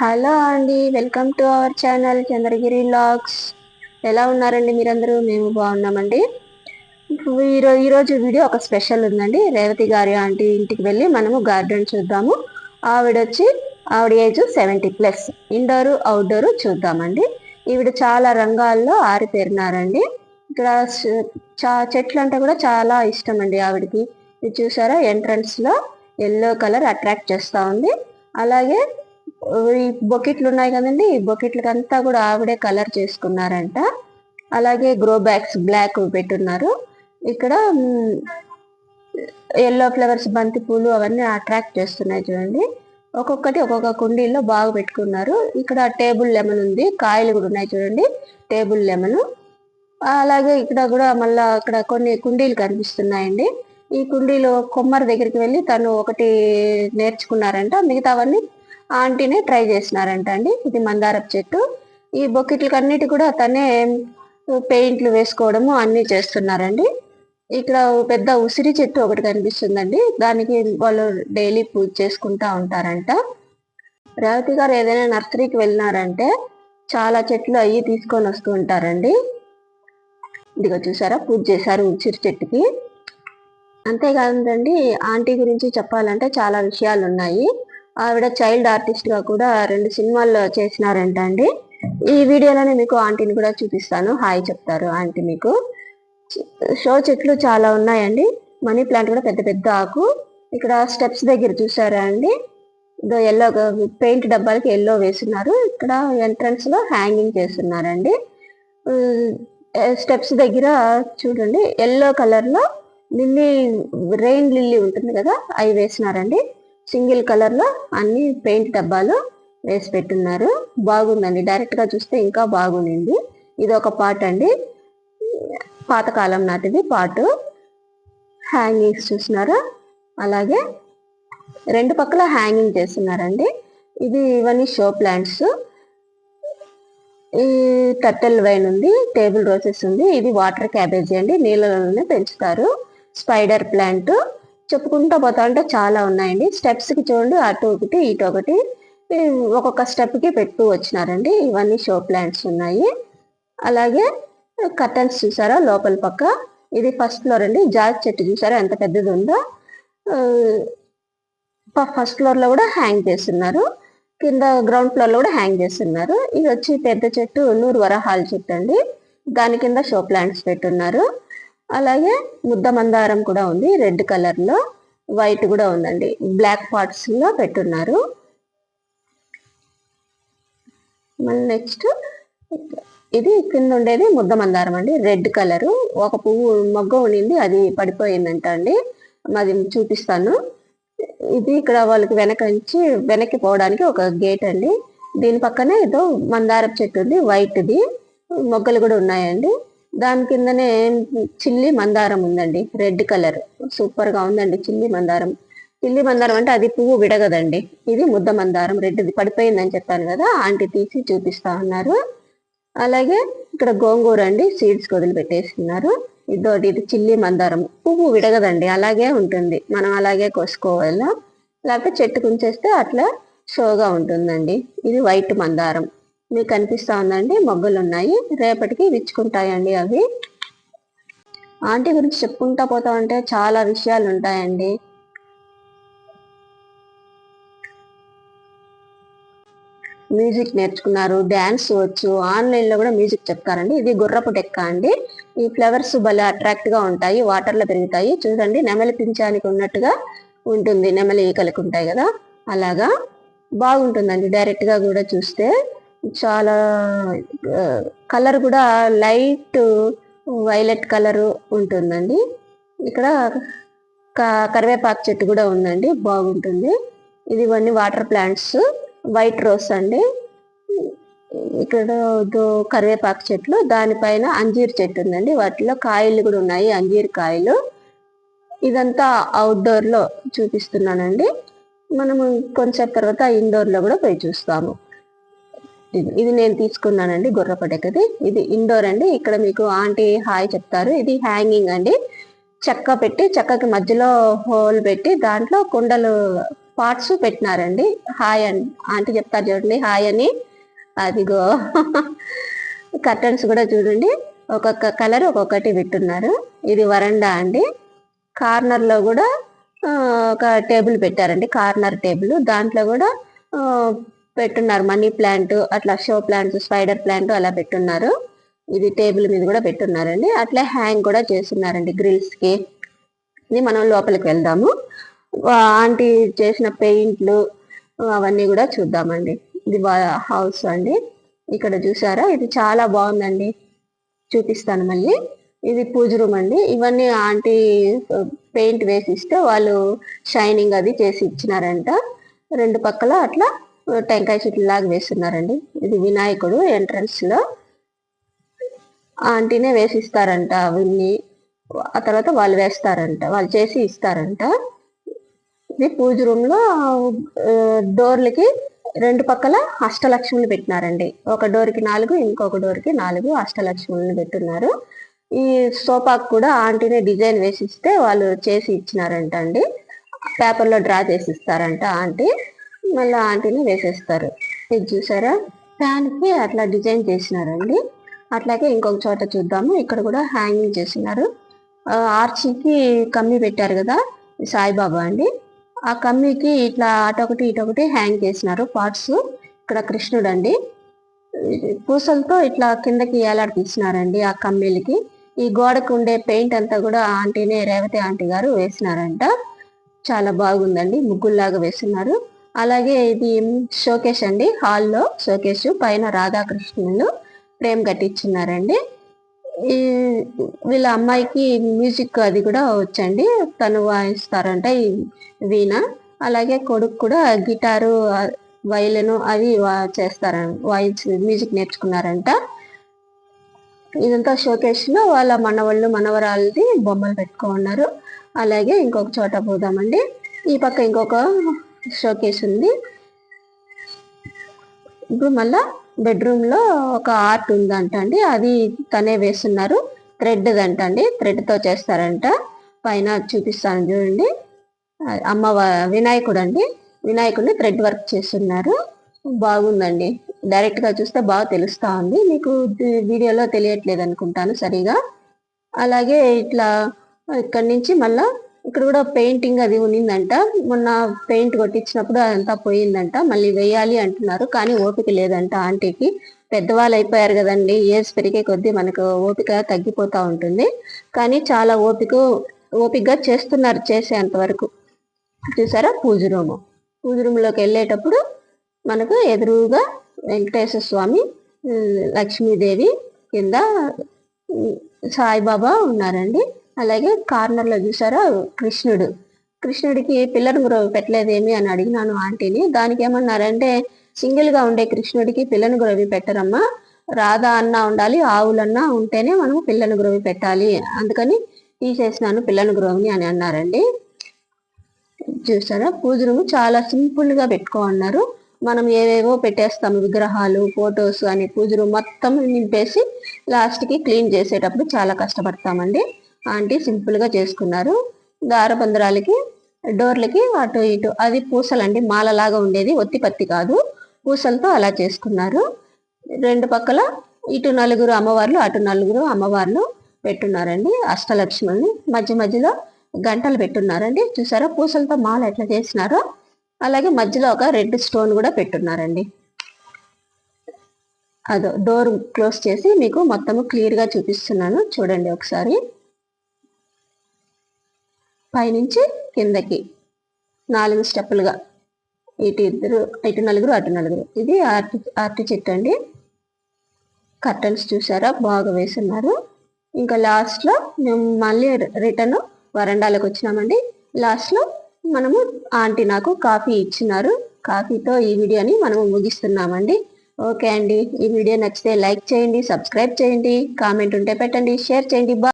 Hello అండి welcome to our channel Chandragiri logs ఎలా ఉన్నారండి మీరందరూ? మేము బాగున్నామండి. ఈరో ఈరోజు వీడియో ఒక స్పెషల్ ఉందండి. రేవతి గారి ఆంటీ ఇంటికి వెళ్ళి మనము గార్డెన్ చూద్దాము. ఆవిడ వచ్చి ఆవిడ age seventy plus. Indoor outdoor చూద్దామండి. ఈవిడ చాలా రంగాల్లో ఆరితేరినారండి. ఇక్కడ చా చెట్లు అంటే కూడా చాలా ఇష్టం అండి ఆవిడకి. ఇది చూసారా? ఎంట్రన్స్లో ఎల్లో కలర్ అట్రాక్ట్ చేస్తూ ఉంది. అలాగే ఈ బొకెట్లు ఉన్నాయి కదండి ఈ బొకెట్లకి అంతా కూడా ఆవిడే కలర్ చేసుకున్నారంట. అలాగే గ్రో బ్యాగ్స్ బ్లాక్ పెట్టున్నారు. ఇక్కడ ఎల్లో ఫ్లవర్స్ బంతి పూలు అవన్నీ అట్రాక్ట్ చేస్తున్నాయి చూడండి. ఒక్కొక్కటి ఒక్కొక్క కుండీల్లో బాగా పెట్టుకున్నారు. ఇక్కడ టేబుల్ లెమన్ ఉంది కాయలు కూడా ఉన్నాయి చూడండి టేబుల్ లెమన్. అలాగే ఇక్కడ కూడా మళ్ళా అక్కడ కొన్ని కుండీలు కనిపిస్తున్నాయండి. ఈ కుండీలు కొమ్మరి దగ్గరికి వెళ్ళి తను ఒకటి నేర్చుకున్నారంట. మిగతావన్నీ ఆంటీనే ట్రై చేసినారంట అండి. ఇది మందారపు చెట్టు. ఈ బొకెట్లకన్నిటి కూడా తనే పెయింట్లు వేసుకోవడము అన్నీ చేస్తున్నారండి. ఇక్కడ పెద్ద ఉసిరి చెట్టు ఒకటి కనిపిస్తుందండి. దానికి వాళ్ళు డైలీ పూజ చేసుకుంటా ఉంటారంట. రేవతి గారు ఏదైనా నర్సరీకి వెళ్ళినారంటే చాలా చెట్లు అవి తీసుకొని వస్తూ ఉంటారండి. ఇదిగో చూసారా? పూజ చేశారు ఉసిరి చెట్టుకి. అంతేకాదండి ఆంటీ గురించి చెప్పాలంటే చాలా విషయాలు ఉన్నాయి ఆవిడ చైల్డ్ ఆర్టిస్ట్గా కూడా రెండు సినిమాల్లో చేసినారంట అండి. ఈ వీడియోలోనే మీకు ఆంటీని కూడా చూపిస్తాను. హాయ్ చెప్తారు ఆంటీ మీకు. షో చెట్లు చాలా ఉన్నాయండి. మనీ ప్లాంట్ కూడా పెద్ద పెద్ద ఆకు. ఇక్కడ స్టెప్స్ దగ్గర చూసారా అండి? ఇదో ఎల్లో పెయింట్ డబ్బాలకి ఎల్లో వేస్తున్నారు. ఇక్కడ ఎంట్రన్స్లో హ్యాంగింగ్ చేస్తున్నారండి. స్టెప్స్ దగ్గర చూడండి. ఎల్లో కలర్లో లిల్లీ రెయిన్ లిల్లీ ఉంటుంది కదా అవి వేసినారండి సింగిల్ కలర్లో అన్ని పెయింట్ డబ్బాలు వేసి పెట్టున్నారు. బాగుందండి. డైరెక్ట్గా చూస్తే ఇంకా బాగుంది. ఇది ఒక పాట్ అండి. పాతకాలం నాటిది పాటు. హ్యాంగింగ్స్ చూసినారా? అలాగే రెండు పక్కల హ్యాంగింగ్ చేస్తున్నారండి. ఇది ఇవన్నీ షో ప్లాంట్స్ ఈ టర్టల్ వైన్ ఉంది టేబుల్ రోసెస్ ఉంది. ఇది వాటర్ క్యాబేజీ అండి. నీళ్ళలోనే పెంచుతారు. స్పైడర్ ప్లాంట్ చెప్పుకుంటూ పోతా అంటే చాలా ఉన్నాయండి. స్టెప్స్కి చూడండి అటు ఒకటి ఇటు ఒకటి. ఒక్కొక్క స్టెప్కి పెట్టు వచ్చినారండి. ఇవన్నీ షో ప్లాంట్స్ ఉన్నాయి. అలాగే కర్టన్స్ చూసారా లోపల పక్క? ఇది ఫస్ట్ ఫ్లోర్ అండి. జాజ్ చెట్టు చూసారా? ఎంత పెద్దది ఉందో. ఫస్ట్ ఫ్లోర్లో కూడా హ్యాంగ్ చేస్తున్నారు. కింద గ్రౌండ్ ఫ్లోర్లో కూడా హ్యాంగ్ చేస్తున్నారు. ఇది వచ్చి పెద్ద చెట్టు నూరు వరహాల చెట్టు అండి. దాని కింద షో ప్లాంట్స్ పెట్టున్నారు. అలాగే ముద్ద మందారం కూడా ఉంది రెడ్ కలర్లో వైట్ కూడా ఉందండి. బ్లాక్ పార్ట్స్లో పెట్టున్నారు. మళ్ళీ నెక్స్ట్ ఇది కింద ఉండేది ముద్ద మందారం అండి రెడ్ కలర్. ఒక పువ్వు మొగ్గ ఉండింది అది పడిపోయిందంట అండి. మాది చూపిస్తాను. ఇది ఇక్కడ వాళ్ళకి వెనక నుంచి వెనక్కి పోవడానికి ఒక గేట్ అండి. దీని పక్కనే ఏదో మందారం చెట్టు ఉంది వైట్ది. మొగ్గలు కూడా ఉన్నాయండి. దాని కిందనే చిల్లి మందారం ఉందండి రెడ్ కలర్. సూపర్గా ఉందండి చిల్లి మందారం. చిల్లి మందారం అంటే అది పువ్వు విడగదండి. ఇది ముద్ద మందారం రెడ్ది పడిపోయిందని చెప్పాను కదా ఆంటీ తీసి చూపిస్తా ఉన్నారు. అలాగే ఇక్కడ గోంగూర అండి సీడ్స్ వదిలిపెట్టేస్తున్నారు. ఇదోటి ఇది చిల్లి మందారం. పువ్వు విడగదండి అలాగే ఉంటుంది. మనం అలాగే కోసుకోవాలి? లేకపోతే చెట్టుకు ఉంచేస్తే అట్లా షోగా ఉంటుందండి. ఇది వైట్ మందారం. మీకు కనిపిస్తూ ఉందండి మొగ్గలు ఉన్నాయి రేపటికి విచ్చుకుంటాయండి అవి. ఆంటీ గురించి చెప్పుకుంటా పోతా ఉంటే చాలా విషయాలు ఉంటాయండి మ్యూజిక్ నేర్చుకున్నారు డ్యాన్స్ వచ్చు ఆన్లైన్లో కూడా మ్యూజిక్ చెప్తారండి. ఇది గుర్రపు టెక్క అండి. ఈ ఫ్లవర్స్ భలే అట్రాక్ట్గా ఉంటాయి వాటర్లో పెరుగుతాయి. చూడండి నెమలి పించానికి ఉన్నట్టుగా ఉంటుంది. నెమలి ఈకలకు ఉంటాయి కదా అలాగా. బాగుంటుందండి డైరెక్ట్గా కూడా చూస్తే. చాలా కలర్ కూడా లైట్ వైలెట్ కలరు ఉంటుందండి. ఇక్కడ కరివేపాకు చెట్టు కూడా ఉందండి బాగుంటుంది. ఇది ఇవన్నీ వాటర్ ప్లాంట్స్ వైట్ రోస్ అండి. ఇక్కడ కరివేపాకు చెట్లు దానిపైన అంజీర్ చెట్టు ఉందండి. వాటిలో కాయలు కూడా ఉన్నాయి అంజీర్ కాయలు. ఇదంతా అవుట్డోర్లో చూపిస్తున్నానండి. మనము కొంచెం తర్వాత ఇండోర్లో కూడా పోయి చూస్తాము. ఇది ఇది నేను తీసుకున్నానండి గుర్రపడెక్కది ఇది ఇండోర్ అండి. ఇక్కడ మీకు ఆంటీ హాయ్ చెప్తారు. ఇది హ్యాంగింగ్ అండి. చెక్క పెట్టి చెక్కకి మధ్యలో హోల్ పెట్టి దాంట్లో కుండలు పార్ట్స్ పెట్టినారండి. హాయ్ అని ఆంటీ చెప్తారు చూడండి. హాయ్ అని. అదిగో. కర్టన్స్ కూడా చూడండి. ఒక్కొక్క కలర్ ఒక్కొక్కటి పెట్టున్నారు. ఇది వరండా అండి. కార్నర్లో కూడా ఒక టేబుల్ పెట్టారండి. కార్నర్ టేబుల్ దాంట్లో కూడా పెట్టున్నారు. మనీ ప్లాంట్ అట్లా షో ప్లాంట్ స్పైడర్ ప్లాంట్ అలా పెట్టున్నారు. ఇది టేబుల్ మీద కూడా పెట్టున్నారండి. అట్లే హ్యాంగ్ కూడా చేస్తున్నారండి గ్రిల్స్కి ఇది మనం లోపలికి వెళ్దాము. ఆంటీ చేసిన పెయింట్లు అవన్నీ కూడా చూద్దామండి. ఇది హౌస్ అండి. ఇక్కడ చూసారా? ఇది చాలా బాగుందండి. చూపిస్తాను మళ్ళీ. ఇది పూజ రూమ్ అండి. ఇవన్నీ ఆంటీ పెయింట్ వేసి ఇస్తే వాళ్ళు షైనింగ్ అది చేసి ఇచ్చినారంట. రెండు పక్కల అట్లా టెంకాయ చెట్లు లాగా వేస్తున్నారండి. ఇది వినాయకుడు ఎంట్రన్స్లో ఆంటీనే వేసిస్తారంట అవన్నీ ఆ తర్వాత వాళ్ళు వేస్తారంట వాళ్ళు చేసి ఇస్తారంట. ఇది పూజ రూమ్లో డోర్లకి రెండు పక్కల అష్టలక్ష్ములు పెట్టినారండి. ఒక డోర్కి నాలుగు ఇంకొక డోర్కి నాలుగు అష్టలక్ష్ములను పెట్టున్నారు. ఈ సోఫాకు కూడా ఆంటీనే డిజైన్ వేసి ఇస్తే వాళ్ళు చేసి ఇచ్చినారంట అండి పేపర్లో డ్రా చేసి ఇస్తారంట ఆంటీ. మళ్ళీ ఆంటీని వేసేస్తారు. ఇది చూసారా? ఫ్యాన్కి అట్లా డిజైన్ చేసినారండి. అట్లాగే ఇంకొక చోట చూద్దాము. ఇక్కడ కూడా హ్యాంగింగ్ చేసినారు. ఆర్చికి కమ్మి పెట్టారు కదా సాయిబాబా అండి. ఆ కమ్మికి ఇట్లా అటొకటి ఇటొకటి హ్యాంగ్ చేసినారు పార్ట్స్. ఇక్కడ కృష్ణుడు అండి. పూసలతో ఇట్లా కిందకి ఏలాడ ఆ కమ్మీలకి. ఈ గోడకు ఉండే పెయింట్ అంతా కూడా ఆంటీనే రేవతి ఆంటీ గారు వేసినారంట. చాలా బాగుందండి. ముగ్గుల్లాగా వేస్తున్నారు. అలాగే ఇది షోకేష్ అండి హాల్లో షోకేష్ పైన రాధాకృష్ణులు ఫ్రేమ్ కట్టించున్నారండి. వీళ్ళ అమ్మాయికి మ్యూజిక్ అది కూడా వచ్చండి తను వాయిస్తారంట ఈ వీణ. అలాగే కొడుకు కూడా గిటారు వైలెన్ అవి వా- వాయిస్ మ్యూజిక్ నేర్చుకున్నారంట. ఇదంతా షోకేష్లో వాళ్ళ మనవాళ్ళు మనవరాలది బొమ్మలు పెట్టుకో ఉన్నారు అలాగే ఇంకొక చోట పోదామండి. ఈ పక్క ఇంకొక షోకేస్ ఉంది. ఇప్పుడు మళ్ళా బెడ్రూమ్లో ఒక ఆర్ట్ ఉందంట అండి. అది తనే వేస్తున్నారు. థ్రెడ్ అంట అండి. థ్రెడ్తో చేస్తారంట. పైన చూపిస్తాను చూడండి. అమ్మ వినాయకుడు అండి. వినాయకుడిని థ్రెడ్ వర్క్ చేస్తున్నారు. బాగుందండి. డైరెక్ట్గా చూస్తే బాగా తెలుస్తా ఉంది. మీకు వీడియోలో తెలియట్లేదు అనుకుంటాను సరిగా. అలాగే ఇట్లా ఇక్కడ నుంచి మళ్ళా ఇక్కడ కూడా పెయింటింగ్ అది ఉన్నిందంట. మొన్న పెయింట్ కొట్టించినప్పుడు అదంతా పోయిందంట. మళ్ళీ వేయాలి అంటున్నారు కానీ ఓపిక లేదంట ఆంటీకి. పెద్దవాళ్ళు అయిపోయారు కదండి ఏజ్ పెరిగే కొద్దీ మనకు ఓపిక తగ్గిపోతూ ఉంటుంది. కానీ చాలా ఓపిక ఓపికగా చేస్తున్నారు చేసేంత వరకు. చూసారా? పూజ రూము. పూజ రూమ్లోకి వెళ్ళేటప్పుడు మనకు ఎదురుగా వెంకటేశ్వర స్వామి లక్ష్మీదేవి కింద సాయిబాబా ఉన్నారండి. అలాగే కార్నర్లో చూసారా కృష్ణుడు. కృష్ణుడికి పిల్లను గురవ పెట్టలేదేమి అని అడిగినాను ఆంటీని. దానికి ఏమన్నారంటే సింగిల్గా ఉండే కృష్ణుడికి పిల్లను గురవి పెట్టరమ్మా. రాధా అన్న ఉండాలి ఆవులన్నా ఉంటేనే మనం పిల్లను గురవి పెట్టాలి. అందుకని తీసేసినాను పిల్లను గురవిని అని అన్నారండి. చూసారా పూజ రూమ్ చాలా సింపుల్గా పెట్టుకోమన్నారు మనం ఏవేవో పెట్టేస్తాము విగ్రహాలు ఫొటోస్ అని పూజ రూమ్ మొత్తం నింపేసి లాస్ట్కి క్లీన్ చేసేటప్పుడు చాలా కష్టపడతామండి. ఆంటీ సింపుల్గా చేసుకున్నారు. దారబంధరాలకి డోర్లకి అటు ఇటు అది పూసలండి మాలలాగా ఉండేది ఒత్తి పత్తి కాదు. పూసలతో అలా చేసుకున్నారు. రెండు పక్కల ఇటు నలుగురు అమ్మవార్లు అటు నలుగురు అమ్మవార్లు పెట్టున్నారండి అష్టలక్ష్ముల్ని. మధ్య మధ్యలో గంటలు పెట్టున్నారండి. చూసారా పూసలతో మాల ఎట్లా చేసినారో? అలాగే మధ్యలో ఒక రెడ్ స్టోన్ కూడా పెట్టున్నారండి. అదో డోర్ క్లోజ్ చేసి మీకు మొత్తము క్లియర్గా చూపిస్తున్నాను. చూడండి ఒకసారి. పైనుంచి కిందకి నాలుగు స్టెప్పులుగా. ఇటు ఇద్దరు ఇటు నలుగురు అటు నలుగురు. ఇది ఆర్టి ఆర్ట్ చెట్టు అండి. కర్టన్స్ చూసారా? బాగా వేసున్నారు ఇంకా లాస్ట్లో మేము మళ్ళీ రిటర్న్ వరండాలకు వచ్చినామండి. లాస్ట్లో మనము ఆంటీ నాకు కాఫీ ఇచ్చినారు. కాఫీతో ఈ వీడియోని మనము ముగిస్తున్నామండి. ఓకే అండి. ఈ వీడియో నచ్చితే లైక్ చేయండి సబ్స్క్రైబ్ చేయండి కామెంట్ ఉంటే పెట్టండి షేర్ చేయండి. బా